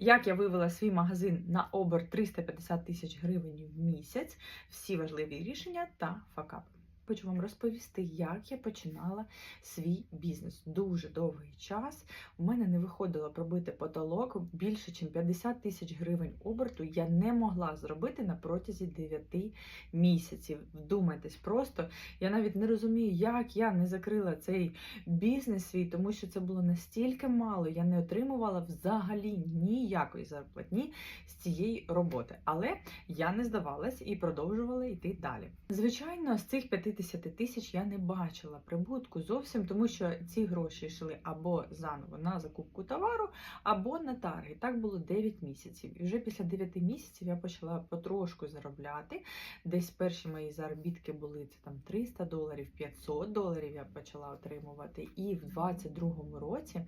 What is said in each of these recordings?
Як я вивела свій магазин на обер 350 тисяч гривень в місяць, всі важливі рішення та факапи. Хочу вам розповісти, як я починала свій бізнес. Дуже довгий час у мене не виходило пробити потолок більше, ніж 50 тисяч гривень оберту. Я не могла зробити на протязі 9 місяців. Вдумайтесь, просто я навіть не розумію, як я не закрила цей бізнес свій, тому що це було настільки мало. Я не отримувала взагалі ніякої зарплатні з цієї роботи. Але я не здавалась і продовжувала йти далі. Звичайно, з цих 50 тисяч я не бачила прибутку зовсім, тому що ці гроші йшли або заново на закупку товару, або на тарги. Так було 9 місяців. І вже після 9 місяців я почала потрошку заробляти. Десь перші мої заробітки були це там 300 доларів, 500 доларів я почала отримувати. І в 22-му році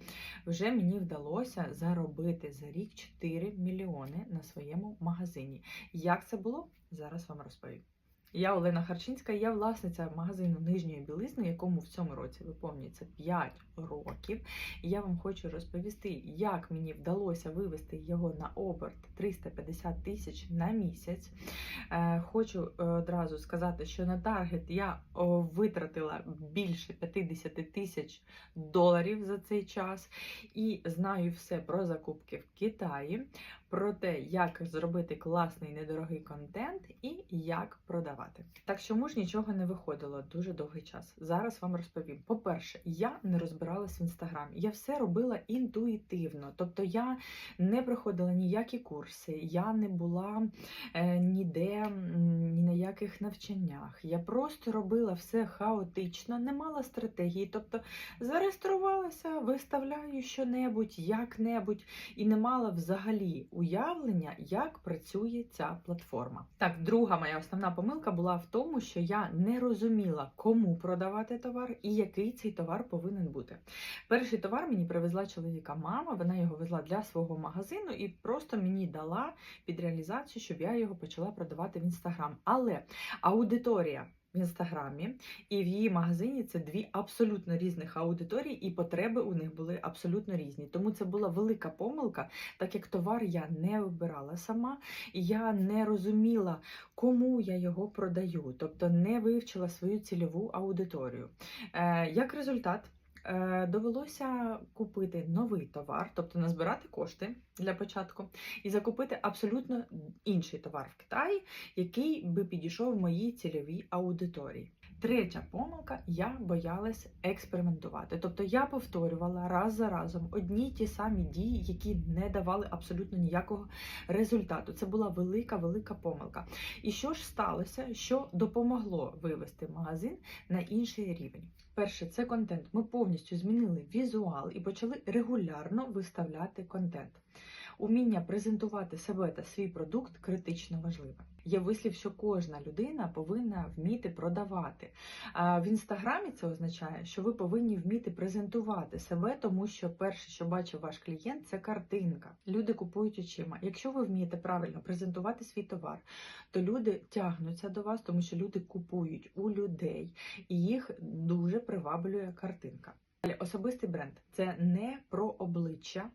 вже мені вдалося заробити за рік 4 мільйони на своєму магазині. Як це було? Зараз вам розповім. Я Олена Харчинська, я власниця магазину нижньої білизни, якому в цьому році виповнюється 5 років. І я вам хочу розповісти, як мені вдалося вивести його на оберт 350 тисяч на місяць. Е, Хочу е, одразу сказати, що на таргет я витратила більше 50 тисяч доларів за цей час і знаю все про закупки в Китаї, про те, як зробити класний недорогий контент і як продавати. Так що муж нічого не виходило дуже довгий час. Зараз вам розповім. По-перше, я не розбиралась в інстаграмі. Я все робила інтуїтивно, тобто я не проходила ніякі курси, я не була е, ніде ні на яких навчаннях. Я просто робила все хаотично, не мала стратегії. Тобто зареєструвалася, виставляю що-небудь, як-небудь, і не мала взагалі уявлення, як працює ця платформа. Так, друга моя основна помилка була в тому, що я не розуміла, кому продавати товар і який цей товар повинен бути. Перший товар мені привезла чоловіка мама, вона його везла для свого магазину і просто мені дала під реалізацію, щоб я його почала продавати в інстаграм. Але аудиторія. В інстаграмі і в її магазині це дві абсолютно різних аудиторії, і потреби у них були абсолютно різні. Тому це була велика помилка, так як товар я не вибирала сама, і я не розуміла, кому я його продаю, тобто не вивчила свою цільову аудиторію. Е, як результат, довелося купити новий товар, тобто назбирати кошти для початку, і закупити абсолютно інший товар в Китаї, який би підійшов моїй цільовій аудиторії. Третя помилка я боялась експериментувати. Тобто я повторювала раз за разом одні й ті самі дії, які не давали абсолютно ніякого результату. Це була велика, велика помилка. І що ж сталося, що допомогло вивести магазин на інший рівень? Перше, це контент. Ми повністю змінили візуал і почали регулярно виставляти контент. Уміння презентувати себе та свій продукт критично важливе. Є вислів, що кожна людина повинна вміти продавати. В інстаграмі це означає, що ви повинні вміти презентувати себе, тому що перше, що бачив ваш клієнт, це картинка. Люди купують очима. Якщо ви вмієте правильно презентувати свій товар, то люди тягнуться до вас, тому що люди купують у людей, і їх дуже приваблює картинка. Особистий бренд це не про обличчя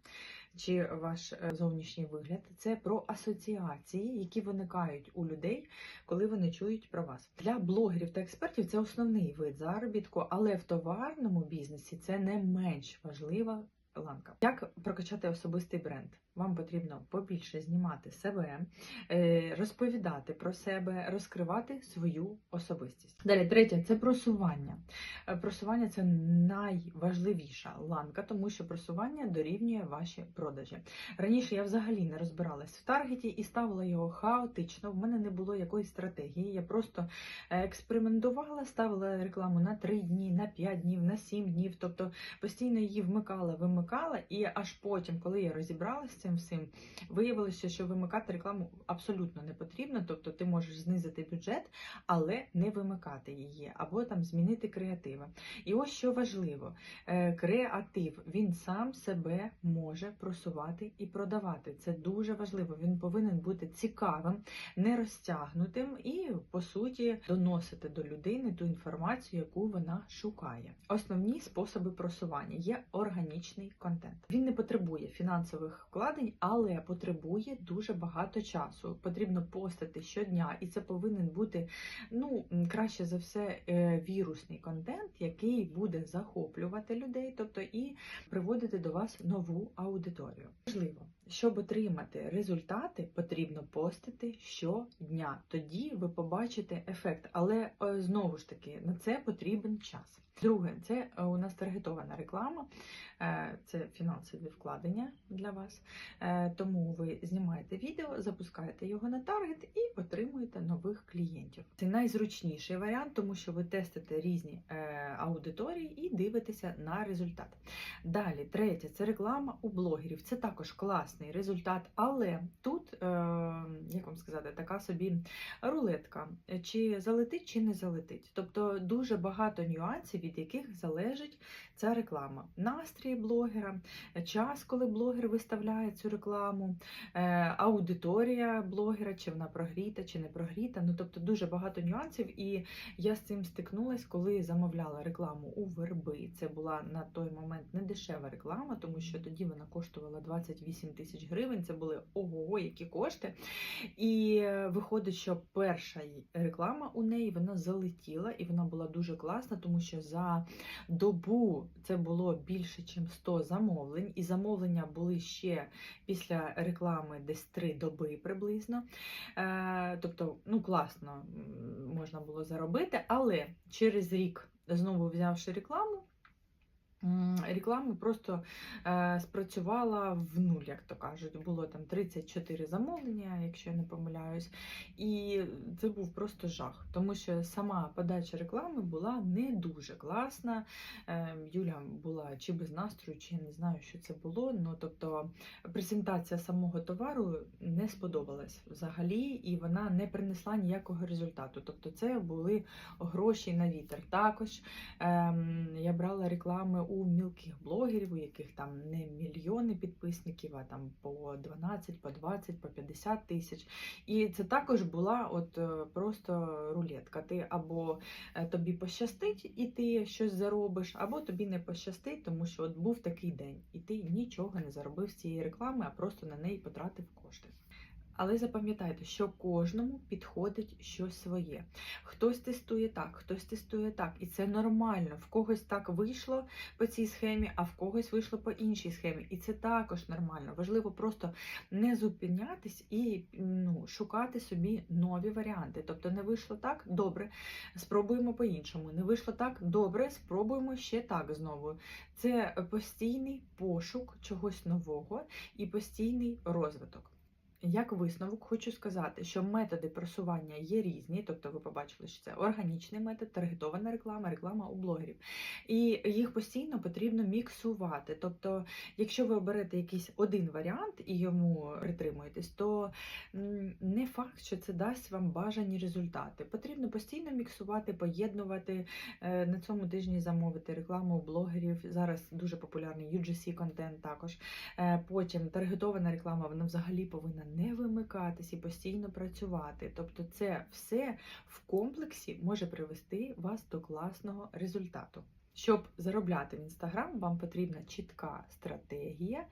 чи ваш е, зовнішній вигляд, це про асоціації, які виникають у людей, коли вони чують про вас. Для блогерів та експертів це основний вид заробітку, але в товарному бізнесі це не менш важлива ланка. Як прокачати особистий бренд? Вам потрібно побільше знімати себе, е, розповідати про себе, розкривати свою особистість. Далі, третє це просування. Е, Просування це найважливіша ланка, тому що просування дорівнює ваші продажі. Раніше я взагалі не розбиралась в таргеті і ставила його хаотично. В мене не було якоїсь стратегії. Я просто е, експериментувала, ставила рекламу на 3 дні, на 5 днів, на 7 днів. Тобто постійно її вмикала, вимикала, і аж потім, коли я розібралася цим всім, виявилося, що вимикати рекламу абсолютно не потрібно. Тобто ти можеш знизити бюджет, але не вимикати її, або там змінити креативи. І ось що важливо: е, креатив він сам себе може просувати і продавати. Це дуже важливо. Він повинен бути цікавим, не розтягнутим і, по суті, доносити до людини ту інформацію, яку вона шукає. Основні способи просування є органічний контент. Він не потребує фінансових вкладень. Вкладень, але потребує дуже багато часу. Потрібно постати щодня, і це повинен бути ну краще за все е, вірусний контент, який буде захоплювати людей, тобто і приводити до вас нову аудиторію. Важливо, щоб отримати результати, потрібно постити щодня. Тоді ви побачите ефект, але е, знову ж таки на це потрібен час. Друге, це е, у нас таргетована реклама, е, це фінансові вкладення для вас. Тому ви знімаєте відео, запускаєте його на таргет і отримуєте нових клієнтів. Це найзручніший варіант, тому що ви тестите різні аудиторії і дивитеся на результат. Далі, третє, це реклама у блогерів. Це також класний результат, але тут, е, як вам сказати, така собі рулетка, чи залетить, чи не залетить. Тобто дуже багато нюансів, від яких залежить ця реклама. Настрій блогера, час, коли блогер виставляє цю рекламу, е, аудиторія блогера, чи вона прогріта, чи не прогріта. Ну тобто дуже багато нюансів, і я з цим стикнулась, коли замовляла рекламу у верби. Це була на той момент не дешева реклама, тому що тоді вона коштувала 28 тисяч гривень. Це були ого, які кошти. І е, виходить, що перша реклама у неї вона залетіла, і вона була дуже класна, тому що за добу це було більше, ніж 100 замовлень, і замовлення були ще після реклами десь 3 доби приблизно. Е, тобто, ну класно можна було заробити, але через рік, знову взявши рекламу. М, Реклама просто е, спрацювала в нуль, як то кажуть. Було там 34 замовлення, якщо я не помиляюсь. І це був просто жах, тому що сама подача реклами була не дуже класна. Е, Юля була чи без настрою, чи не знаю, що це було. Ну тобто презентація самого товару не сподобалась взагалі, і вона не принесла ніякого результату. Тобто, це були гроші на вітер. Також ем, я брала реклами у мілких блогерів, у яких там не мільйони підписників, а там по 12, по 20, по 50 тисяч. І це також була от е, просто рулетка. Ти або е, тобі пощастить, і ти щось заробиш, або тобі не пощастить, тому що от був такий день, і ти нічого не заробив з цієї реклами, а просто на неї потратив кошти. Але запам'ятайте, що кожному підходить щось своє. Хтось тестує так, хтось тестує так, і це нормально. В когось так вийшло по цій схемі, а в когось вийшло по іншій схемі. І це також нормально. Важливо просто не зупинятись і ну, шукати собі нові варіанти. Тобто не вийшло так, добре, спробуємо по-іншому. Не вийшло так, добре, спробуємо ще так знову. Це постійний пошук чогось нового і постійний розвиток. Як висновок, хочу сказати, що методи просування є різні, тобто ви побачили, що це органічний метод, таргетована реклама, реклама у блогерів. І їх постійно потрібно міксувати. Тобто, якщо ви оберете якийсь один варіант і йому притримуєтесь, то не факт, що це дасть вам бажані результати. Потрібно постійно міксувати, поєднувати. Е, На цьому тижні замовити рекламу у блогерів. Зараз дуже популярний UGC контент також. Е, Потім таргетована реклама, вона взагалі повинна не вимикатись і постійно працювати. Тобто, це все в комплексі може привести вас до класного результату. Щоб заробляти в інстаграм, вам потрібна чітка стратегія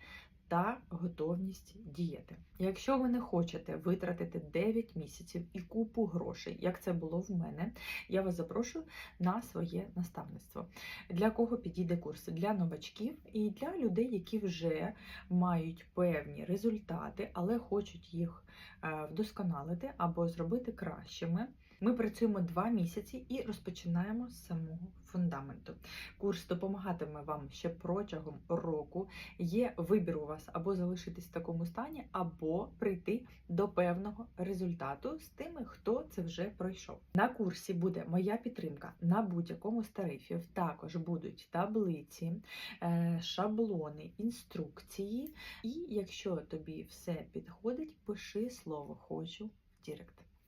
та готовність діяти. Якщо ви не хочете витратити 9 місяців і купу грошей, як це було в мене, я вас запрошую на своє наставництво. Для кого підійде курс? Для новачків і для людей, які вже мають певні результати, але хочуть їх е, вдосконалити або зробити кращими. Ми працюємо два місяці і розпочинаємо з самого фундаменту. Курс допомагатиме вам ще протягом року. Є вибір у вас або залишитись в такому стані, або прийти до певного результату з тими, хто це вже пройшов. На курсі буде моя підтримка на будь-якому з тарифів. Також будуть таблиці, е, шаблони, інструкції. І якщо тобі все підходить, пиши слово хочу в Дірект.